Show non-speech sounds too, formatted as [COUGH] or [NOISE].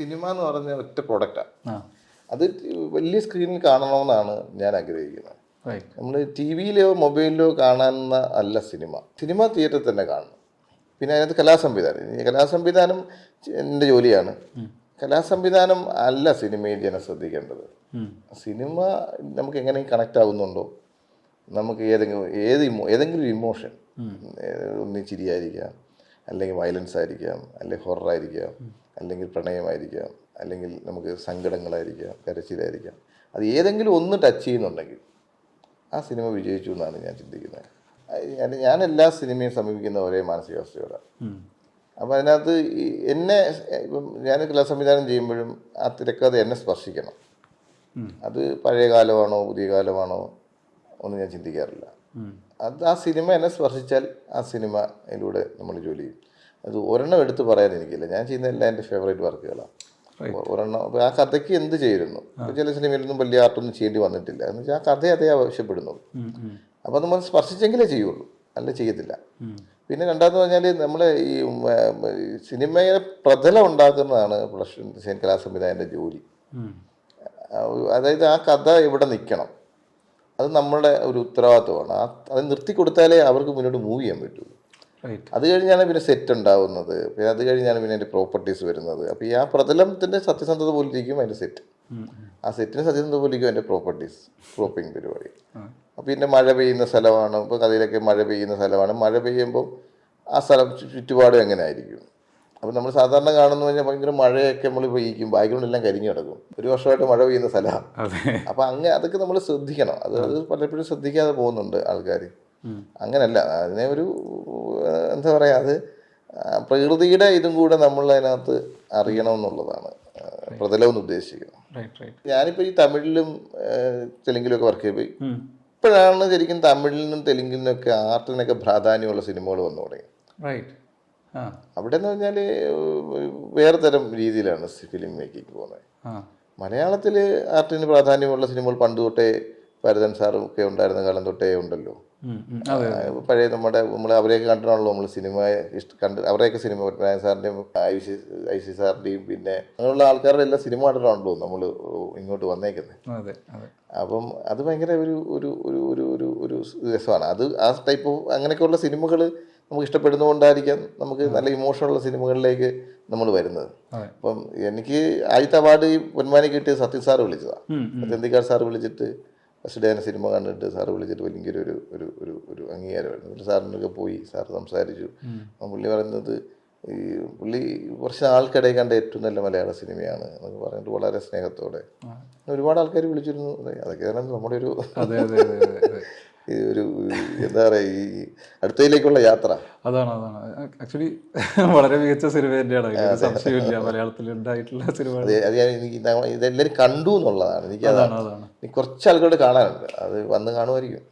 Cinema എന്ന് പറഞ്ഞ ഒറ്റ പ്രൊഡക്റ്റാണ് അത് വലിയ സ്ക്രീനിൽ കാണണമെന്നാണ് ഞാൻ ആഗ്രഹിക്കുന്നത്. നമ്മൾ ടി വിയിലോ മൊബൈലിലോ കാണുന്ന അല്ല സിനിമ. സിനിമ തിയേറ്ററിൽ തന്നെ കാണണം. പിന്നെ അതിനകത്ത് കലാസംവിധാനം. കലാസംവിധാനം എന്റെ ജോലിയാണ്. കലാസംവിധാനം അല്ല സിനിമയിൽ ജനം ശ്രദ്ധിക്കേണ്ടത്. സിനിമ നമുക്ക് എങ്ങനെ കണക്റ്റ് ആകുന്നുണ്ടോ നമുക്ക് ഏതെങ്കിലും ഏത് ഇമോ ഏതെങ്കിലും ഇമോഷൻ ഒന്ന് ചിരിയായിരിക്കാം അല്ലെങ്കിൽ വയലൻസ് ആയിരിക്കാം അല്ലെങ്കിൽ ഹൊറർ ആയിരിക്കാം അല്ലെങ്കിൽ പ്രണയമായിരിക്കാം അല്ലെങ്കിൽ നമുക്ക് സങ്കടങ്ങളായിരിക്കാം കരച്ചിലായിരിക്കാം. അത് ഏതെങ്കിലും ഒന്ന് ടച്ച് ചെയ്യുന്നുണ്ടെങ്കിൽ ആ സിനിമ വിജയിച്ചു എന്നാണ് ഞാൻ ചിന്തിക്കുന്നത്. ഞാൻ എല്ലാ സിനിമയും സമീപിക്കുന്ന ഒരേ മാനസികാവസ്ഥയോടാണ്. അപ്പം അതിനകത്ത് എന്നെ ഇപ്പം ഞാൻ കലാ സംവിധാനം ചെയ്യുമ്പോഴും ആ തിരക്കഥ എന്നെ സ്പർശിക്കണം. അത് പഴയ കാലമാണോ പുതിയ കാലമാണോ ഒന്നും ഞാൻ ചിന്തിക്കാറില്ല. അത് ആ സിനിമ എന്നെ സ്പർശിച്ചാൽ ആ സിനിമയിലൂടെ നമ്മൾ ജോലി ചെയ്യും. അത് ഒരെണ്ണം എടുത്ത് പറയാൻ എനിക്കില്ല. ഞാൻ ചെയ്യുന്ന എല്ലാം എന്റെ ഫേവറേറ്റ് വർക്കുകളാണ്. ഒരെണ്ണം അപ്പോൾ ആ കഥയ്ക്ക് എന്ത് ചെയ്യുന്നു ഇപ്പോൾ ചില സിനിമയിലൊന്നും വലിയ ആർട്ടൊന്നും ചെയ്യേണ്ടി വന്നിട്ടില്ല. എന്ന് വെച്ചാൽ ആ കഥ അതേ ആവശ്യപ്പെടുന്നുള്ളൂ അപ്പോൾ നമ്മൾ സ്പർശിച്ചെങ്കിലേ ചെയ്യുള്ളൂ. അല്ല ചെയ്യത്തില്ല. പിന്നെ രണ്ടാമെന്ന് പറഞ്ഞാൽ നമ്മൾ ഈ സിനിമയെ പ്രതലം ഉണ്ടാക്കുന്നതാണ് പ്രൊഡക്ഷൻ കലാ സംവിധായകന്റെ ജോലി. അതായത് ആ കഥ ഇവിടെ നിൽക്കണം? അത് നമ്മുടെ ഒരു ഉത്തരവാദിത്വമാണ്. ആ അത് നിർത്തി കൊടുത്താലേ അവർക്ക് മുന്നോട്ട് മൂവ് ചെയ്യാൻ പറ്റുള്ളൂ അത് കഴിഞ്ഞാണ് പിന്നെ സെറ്റ് ഉണ്ടാവുന്നത്. പിന്നെ അത് കഴിഞ്ഞാണ് പിന്നെ അതിന്റെ പ്രോപ്പർട്ടീസ് വരുന്നത്. അപ്പോൾ ഈ ആ പ്രതലത്തിന്റെ സത്യസന്ധത പോലെ ഇരിക്കും അതിന്റെ സെറ്റ് ആ സെറ്റിന് സത്യസന്ധത പോലെ ഇരിക്കും അതിന്റെ പ്രോപ്പർട്ടീസ് ക്രോപ്പിംഗ് പരിപാടി. അപ്പോൾ പിന്നെ മഴ പെയ്യുന്ന സ്ഥലമാണ്. ഇപ്പോൾ കഥയിലൊക്കെ മഴ പെയ്യുന്ന സ്ഥലമാണ്. മഴ പെയ്യുമ്പോൾ ആ സ്ഥലം ചുറ്റുപാടും എങ്ങനെ ആയിരിക്കും? അപ്പോൾ നമ്മൾ സാധാരണ കാണുന്ന കഴിഞ്ഞാൽ ഭയങ്കര മഴയൊക്കെ നമ്മൾ പെയ്യിക്കും ബാക്ക്ഗ്രൗണ്ട് എല്ലാം കരിഞ്ഞു കിടക്കും. ഒരു വർഷമായിട്ട് മഴ പെയ്യുന്ന സ്ഥലമാണ്. അപ്പം അപ്പോൾ അങ്ങനെ അതൊക്കെ നമ്മൾ ശ്രദ്ധിക്കണം. അത് അത് പലപ്പോഴും ശ്രദ്ധിക്കാതെ പോകുന്നുണ്ട് ആൾക്കാർ അങ്ങനല്ല. അതിനെ ഒരു എന്താ പറയുക അത് പ്രകൃതിയുടെ ഇതും കൂടെ നമ്മൾ അതിനകത്ത് അറിയണം എന്നുള്ളതാണ് ഏഹ്, പ്രതലം എന്ന് ഉദ്ദേശിക്കുന്നത്. ഞാനിപ്പോൾ ഈ തമിഴിലും തെലുങ്കിലും ഒക്കെ വർക്ക് ചെയ്ത് ഇപ്പോഴാണ് ശരിക്കും തമിഴിലും തെലുങ്കിനും ഒക്കെ ആർട്ടിനൊക്കെ പ്രാധാന്യമുള്ള സിനിമകൾ വന്നു തുടങ്ങി അവിടെ എന്ന് പറഞ്ഞാൽ വേറെ തരം രീതിയിലാണ് ഫിലിം മേക്കിംഗ് പോകുന്നത്. മലയാളത്തിൽ മലയാളത്തിൽ ആർട്ടിന് പ്രാധാന്യമുള്ള സിനിമകൾ പണ്ട് തൊട്ടേ ഭരതൻ സാറും ഒക്കെ ഉണ്ടായിരുന്ന കാലം തൊട്ടേ ഉണ്ടല്ലോ. പഴയ നമ്മുടെ നമ്മൾ അവരെയൊക്കെ കണ്ടിട്ടാണല്ലോ നമ്മൾ സിനിമ ഇഷ്ട കണ്ട് അവരെയൊക്കെ സിനിമ പത്മനാഭൻ സാറിന്റെയും ഐ സി ഐ സി സാറിന്റെയും പിന്നെ അങ്ങനെയുള്ള ആൾക്കാരുടെ എല്ലാം സിനിമ കണ്ടിട്ടാണല്ലോ നമ്മൾ ഇങ്ങോട്ട് വന്നേക്കുന്നത് അപ്പം അത് ഭയങ്കര ഒരു ഒരു ഒരു ഒരു ഒരു ഒരു രസമാണ്. അത് ആ ടൈപ്പ് ഓഫ് അങ്ങനെയൊക്കെയുള്ള സിനിമകൾ നമുക്ക് ഇഷ്ടപ്പെടുന്നതുകൊണ്ടായിരിക്കാം നമുക്ക് നല്ല ഇമോഷനുള്ള സിനിമകളിലേക്ക് നമ്മൾ വരുന്നത്. അപ്പം എനിക്ക് ആദ്യത്തെ അവാർഡ് ഈ പൊന്മാനി കിട്ടിയ സത്യൻ സാറ് വിളിച്ചതാണ് തെന്തിക്കാട് സാറ് വിളിച്ചിട്ട് ഫസ്റ്റ് സിനിമ കണ്ടിട്ട് സാറ് വിളിച്ചിട്ട് വലിയ ഒരു ഒരു ഒരു ഒരു അംഗീകാരമായിരുന്നു. പിന്നെ സാറിനൊക്കെ പോയി സാർ സംസാരിച്ചു. പുള്ളി പറയുന്നത് ഈ പുള്ളി കുറച്ച് ആൾക്കിടയിൽ കണ്ട ഏറ്റവും നല്ല മലയാള സിനിമയാണ് എന്നൊക്കെ പറഞ്ഞിട്ട് വളരെ സ്നേഹത്തോടെ ഒരുപാട് ആൾക്കാർ വിളിച്ചിരുന്നു. അതൊക്കെ നമ്മുടെ ഒരു [LAUGHS] ഒരു എന്താ പറയുക ഈ അടുത്തയിലേക്കുള്ള യാത്ര. അതാണ് അതാണ്. ആക്ച്വലി വളരെ മികച്ച സിനിമ തന്നെയാണ് സംശയമില്ല മലയാളത്തിൽ ഉണ്ടായിട്ടുള്ള സിനിമ അത് ഞാൻ എനിക്ക് ഇതെല്ലാവരും കണ്ടു എന്നുള്ളതാണ്. എനിക്ക് അതാണ് അതാണ്. അതാണ് കുറച്ച് ആൾക്കാർ കാണാനുണ്ട്. അത് വന്ന് കാണുമായിരിക്കും.